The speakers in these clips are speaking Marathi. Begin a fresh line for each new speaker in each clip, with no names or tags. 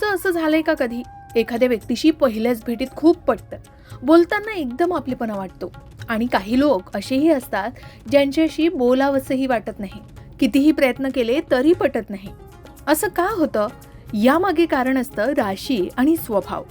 तुमचं असं झालंय का कधी? एखाद्या व्यक्तीशी पहिल्याच भेटीत खूप पटतं. बोलताना एकदम आपलेपणा वाटतो. आणि काही लोक असेही असतात ज्यांच्याशी बोलावंसंही वाटत नाही. कितीही प्रयत्न केले तरी पटत नाही. असं का होतं? यामागे कारण असतं राशी आणि स्वभाव.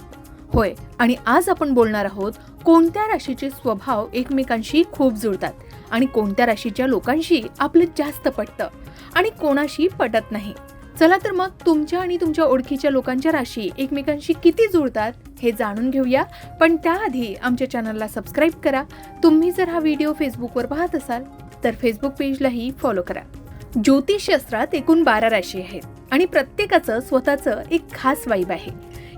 होय आणि आज आपण बोलणार आहोत कोणत्या राशीचे स्वभाव एकमेकांशी खूप जुळतात? आणि कोणत्या राशीच्या लोकांशी आपलं जास्त पटतं? आणि कोणाशी पटत नाही? चला तर मग तुमच्या आणि तुमच्या ओळखीच्या लोकांच्या राशी एकमेकांशी किती जुळतात हे जाणून घेऊया. पण त्याआधी आमच्या चॅनलला सबस्क्राईब करा. तुम्ही जर हा व्हिडिओ फेसबुकवर पाहत असाल तर फेसबुक पेजलाही फॉलो करा. ज्योतिषशास्त्रात एकूण बारा राशी आहेत आणि प्रत्येकाचं स्वतःचं एक खास वाईब आहे.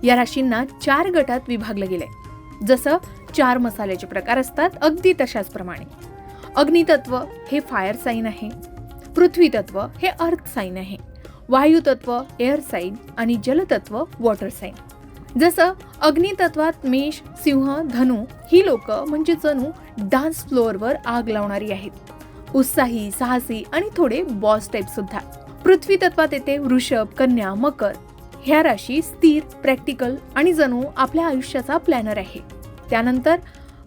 या राशींना चार गटात विभागलं गेलंय. जसं चार मसाल्याचे प्रकार असतात अगदी तशाच प्रमाणे. अग्नितत्व हे फायर साईन आहे. पृथ्वीतत्व हे अर्थ साईन आहे. वायुतत्व एअर साईन आणि जलतत्व वॉटर साईन जसं अग्नितत्वात मेष सिंह धनु ही लोक म्हणजे जणू डान्स फ्लोअरवर आग लावणारी आहेत. उत्साही साहसी आणि थोडे बॉस टाईप सुद्धा. पृथ्वी तत्वात येते वृषभ कन्या मकर. ह्या राशी स्थिर प्रॅक्टिकल आणि जणू आपल्या आयुष्याचा प्लॅनर आहे. त्यानंतर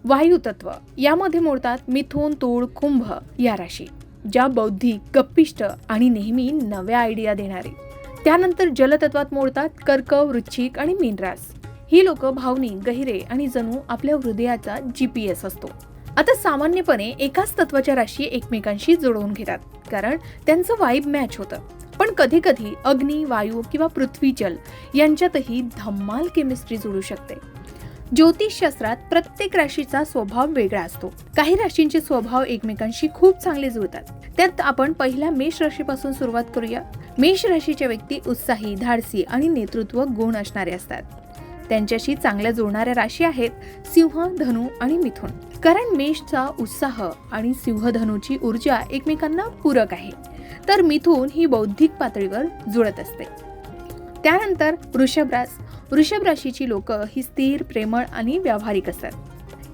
वायुतत्व. यामध्ये मोडतात मिथुन तूळ कुंभ या राशी. ज्या बौद्धिक गप्पिष्ट आणि नेहमी नव्या आयडिया देणारे. त्यानंतर जलतत्वात मोडतात कर्क वृश्चिक आणि मीनरास ही लोक भावनिक गहिरे आणि जणू आपल्या हृदयाचा जीपीएस असतो. आता सामान्यपणे एकाच तत्वाच्या राशी एकमेकांशी जुळवून घेतात कारण त्यांचं वाईब मॅच होतं. पण कधी कधी अग्नी वायू किंवा पृथ्वी जल यांच्यातही धम्माल केमिस्ट्री जुळू शकते. ज्योतिषशास्त्रात प्रत्येक राशीचा स्वभाव वेगळा असतो. काही राशींचे स्वभाव एकमेकांशी खूप चांगले जुळतात. त्यात आपण पहिल्या मेष राशीपासून सुरुवात करूया. मेष राशीच्या व्यक्ती उत्साही धाडसी आणि नेतृत्व गुण असणारे असतात. त्यांच्याशी चांगल्या जुळणाऱ्या राशी आहेत सिंह धनु आणि मिथुन. कारण मेषचा उत्साह आणि सिंहधनूची ऊर्जा एकमेकांना पूरक आहे. तर मिथुन ही बौद्धिक पातळीवर जुळत असते. त्यानंतर वृषभरास. वृषभ राशीची लोक ही स्थिर प्रेमळ आणि व्यावहारिक असतात.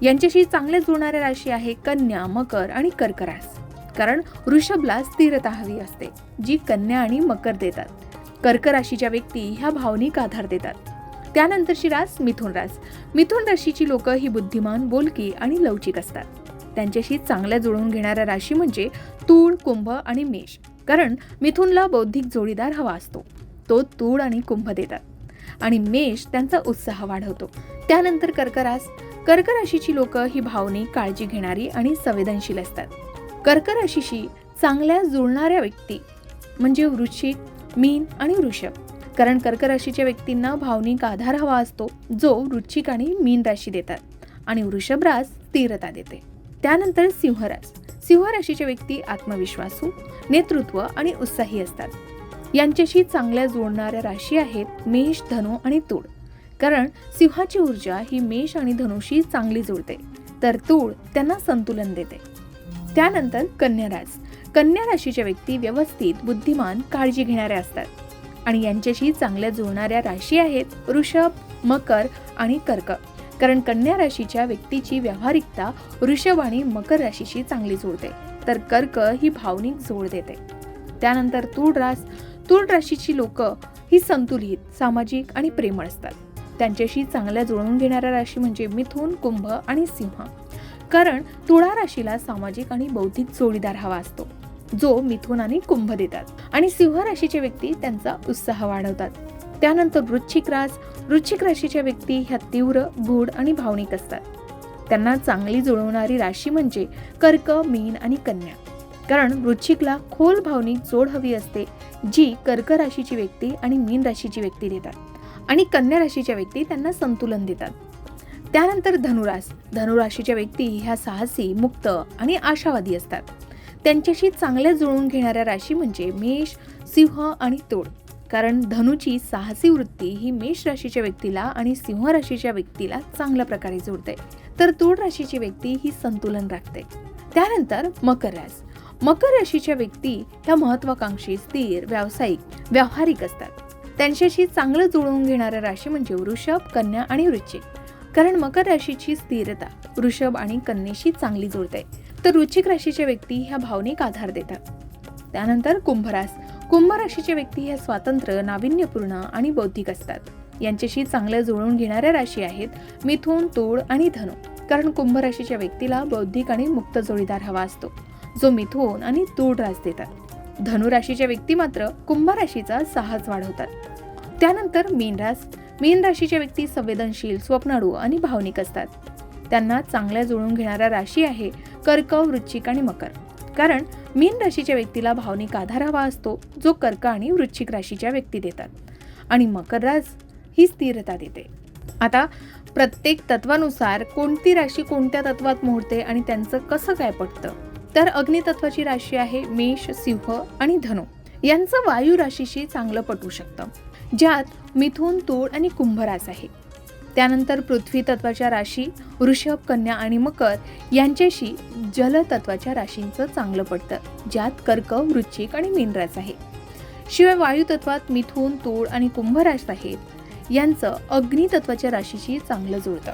यांच्याशी चांगल्या जुळणाऱ्या राशी आहे कन्या मकर आणि कर्करास. कारण वृषभला स्थिरता हवी असते जी कन्या आणि मकर देतात. कर्क राशीच्या व्यक्ती ह्या भावनिक आधार देतात. त्यानंतरची रास मिथुन रास मिथुन राशीची लोक ही बुद्धिमान बोलकी आणि लवचिक असतात. त्यांच्याशी चांगल्या जुळवून घेणाऱ्या राशी म्हणजे तूळ कुंभ आणि मेष. कारण मिथुनला बौद्धिक जोडीदार हवा असतो. तो तूळ आणि कुंभ देतात. आणि मेष त्यांचा उत्साह वाढवतो. त्यानंतर कर्करास कर्क राशीची लोक ही भावनिक काळजी घेणारी आणि संवेदनशील असतात. कर्क राशीशी चांगल्या जुळणाऱ्या व्यक्ती म्हणजे वृश्चिक मीन आणि वृषभ. कारण कर्क राशीच्या व्यक्तींना भावनिक आधार हवा असतो जो वृश्चिक आणि मीन राशी देतात आणि वृषभ रास स्थिरता देते. त्यानंतर सिंहरास. सिंह राशीच्या व्यक्ती आत्मविश्वासू नेतृत्व आणि उत्साही असतात. यांच्याशी चांगल्या जोडणाऱ्या राशी आहेत मेष धनु आणि तूळ. कारण सिंहाची ऊर्जा ही मेष आणि धनुशी चांगली जुळते तर तूळ त्यांना संतुलन देते. त्यानंतर कन्या रास. कन्या राशीच्या व्यक्ती व्यवस्थित बुद्धिमान काळजी घेणाऱ्या असतात. आणि यांच्याशी चांगल्या जुळणाऱ्या राशी आहेत वृषभ मकर आणि कर्क. कारण कन्या राशीच्या व्यक्तीची व्यावहारिकता वृषभ आणि मकर राशीशी चांगली जुळते तर कर्क ही भावनिक जोड देते. त्यानंतर तूळ रास. तूळ राशीची लोक ही संतुलित सामाजिक आणि प्रेमळ असतात. त्यांच्याशी चांगल्या जुळवून घेणाऱ्या राशी म्हणजे मिथुन कुंभ आणि सिंह. कारण तुळा राशीला सामाजिक आणि बौद्धिक जोडीदार हवा असतो जो मिथुन आणि कुंभ देतात. आणि सिंह राशीचे व्यक्ती त्यांचा उत्साह वाढवतात. त्यानंतर वृश्चिक रास वृश्चिक राशीच्या व्यक्ती ह्या तीव्र गूढ आणि भावनिक असतात. त्यांना चांगली जुळवणारी राशी म्हणजे कर्क मीन आणि कन्या. कारण वृश्चिकला खोल भावनिक जोड हवी असते जी कर्क राशीची व्यक्ती आणि मीन राशीची व्यक्ती देतात आणि कन्या राशीच्या व्यक्ती त्यांना संतुलन देतात. त्यानंतर धनुरास धनुराशीच्या व्यक्ती ह्या साहसी मुक्त आणि आशावादी असतात. त्यांच्याशी चांगल्या जुळवून घेणाऱ्या राशी म्हणजे मेष सिंह आणि तोड. कारण धनुची साहसी वृत्ती ही मेष राशीच्या व्यक्तीला आणि सिंह राशीच्या व्यक्तीला चांगल्या प्रकारे जोडते. तर तोड राशीची व्यक्ती ही संतुलन राखते. त्यानंतर मकर रास. मकर राशीच्या व्यक्ती ह्या महत्वाकांक्षी स्थिर व्यावसायिक व्यावहारिक असतात. त्यांच्याशी चांगलं जुळवून घेणाऱ्या राशी म्हणजे वृषभ कन्या आणि वृश्चिक. कारण मकर राशीची स्थिरता वृषभ आणि कन्येशी चांगली जुळते. तर वृश्चिक राशीच्या व्यक्ती ह्या भावनिक आधार देतात. त्यानंतर कुंभरास. कुंभ राशीच्या व्यक्ती ह्या स्वातंत्र्य नाविन्यपूर्ण आणि बौद्धिक असतात. यांच्याशी चांगल्या जुळवून घेणाऱ्या राशी आहेत मिथून तूळ आणि धनु. कारण कुंभ राशीच्या व्यक्तीला बौद्धिक आणि मुक्त जोडीदार हवा असतो. जो मिथुन आणि तूळ रास देतात. धनुराशीच्या व्यक्ती मात्र कुंभ राशीचा साहस वाढवतात. त्यानंतर मीन रास मीन राशीच्या व्यक्ती संवेदनशील स्वप्नाळू आणि भावनिक असतात. त्यांना चांगल्या जुळून घेणारा राशी आहे कर्क वृश्चिक आणि मकर. कारण मीन राशीच्या व्यक्तीला भावनिक आधार हवा असतो जो कर्क आणि वृश्चिक राशीच्या व्यक्ती देतात. आणि मकर रास ही स्थिरता देते. आता प्रत्येक तत्वानुसार कोणती राशी कोणत्या तत्वात मोडते आणि त्यांचं कसं काय पटतं? तर अग्नितत्वाची राशी आहे मेष सिंह आणि धनु. यांचं वायू राशीशी चांगलं पटू शकतं. ज्यात मिथुन तूळ आणि कुंभरास आहे. त्यानंतर पृथ्वी तत्वाच्या राशी वृषभ कन्या आणि मकर यांच्याशी जलतत्वाच्या राशींचं चांगलं पडतं ज्यात कर्क वृश्चिक आणि मिनरास आहे. शिवाय वायू तत्वात मिथुन तूळ आणि कुंभरास आहेत यांचं अग्नितत्वाच्या राशीशी चांगलं जुळतं.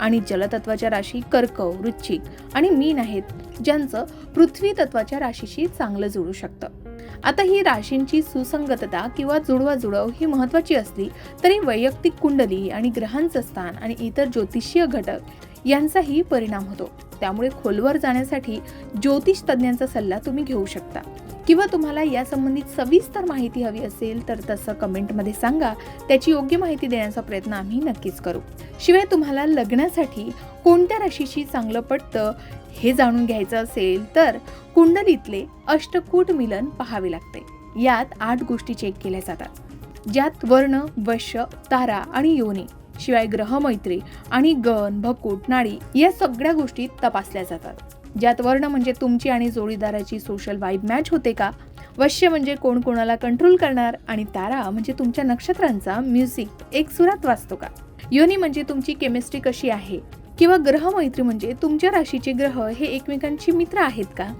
आणि जलतत्वाच्या राशी कर्क वृश्चिक आणि मीन आहेत ज्यांचं पृथ्वी तत्वाच्या राशीशी चांगलं जुळू शकतं. आता ही राशींची सुसंगतता किंवा जुळवाजुळव ही महत्वाची असली तरी वैयक्तिक कुंडली आणि ग्रहांचं स्थान आणि इतर ज्योतिषीय घटक यांचाही परिणाम होतो. त्यामुळे खोलवर जाण्यासाठी ज्योतिष तज्ज्ञांचा सल्ला तुम्ही घेऊ शकता. किंवा तुम्हाला या संबंधित सविस्तर माहिती हवी असेल तर तसं कमेंटमध्ये सांगा. त्याची योग्य माहिती देण्याचा प्रयत्न आम्ही नक्कीच करू. शिवाय तुम्हाला लग्नासाठी कोणत्या राशीशी चांगलं पडतं हे जाणून घ्यायचं असेल तर कुंडलीतले अष्टकूट मिलन पाहावे लागते. यात आठ गोष्टी चेक केल्या जातात. ज्यात वर्ण वश्य तारा आणि योनी शिवाय ग्रहमैत्री आणि गण भकूट नाडी या सगळ्या गोष्टी तपासल्या जातात. ज्यात वर्ण म्हणजे तुमची आणि जोडीदाराची सोशल वाईब मॅच होते का? वश्य म्हणजे कोण कोणाला कंट्रोल करणार आणि तारा म्हणजे तुमच्या नक्षत्रांचा म्युझिक एक सुरात वाचतो का? योनी म्हणजे तुमची केमिस्ट्री कशी आहे? किंवा ग्रहमैत्री म्हणजे तुमच्या राशीचे ग्रह हे एकमेकांची मित्र आहेत का?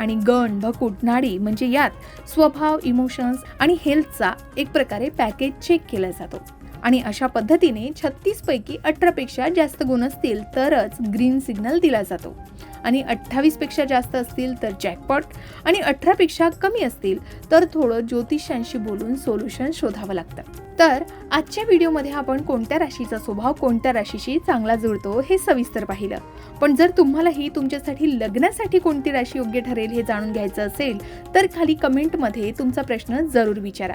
आणि गण भकूट नाडी म्हणजे यात स्वभाव इमोशन्स आणि हेल्थचा एक प्रकारे पॅकेज चेक केला जातो. आणि अशा पद्धतीने छत्तीसपैकी अठरापेक्षा जास्त गुण असतील तरच ग्रीन सिग्नल दिला जातो. आणि अठ्ठावीसपेक्षा जास्त असतील तर जॅकपॉट आणि अठरापेक्षा कमी असतील तर थोडं ज्योतिषांशी बोलून सोल्युशन शोधावं लागतं. तर आजच्या व्हिडिओमध्ये आपण कोणत्या राशीचा स्वभाव कोणत्या राशीशी चांगला जुळतो हे सविस्तर पाहिलं. पण जर तुम्हालाही तुमच्यासाठी लग्नासाठी कोणती राशी योग्य ठरेल हे जाणून घ्यायचं असेल तर खाली कमेंटमध्ये तुमचा प्रश्न जरूर विचारा.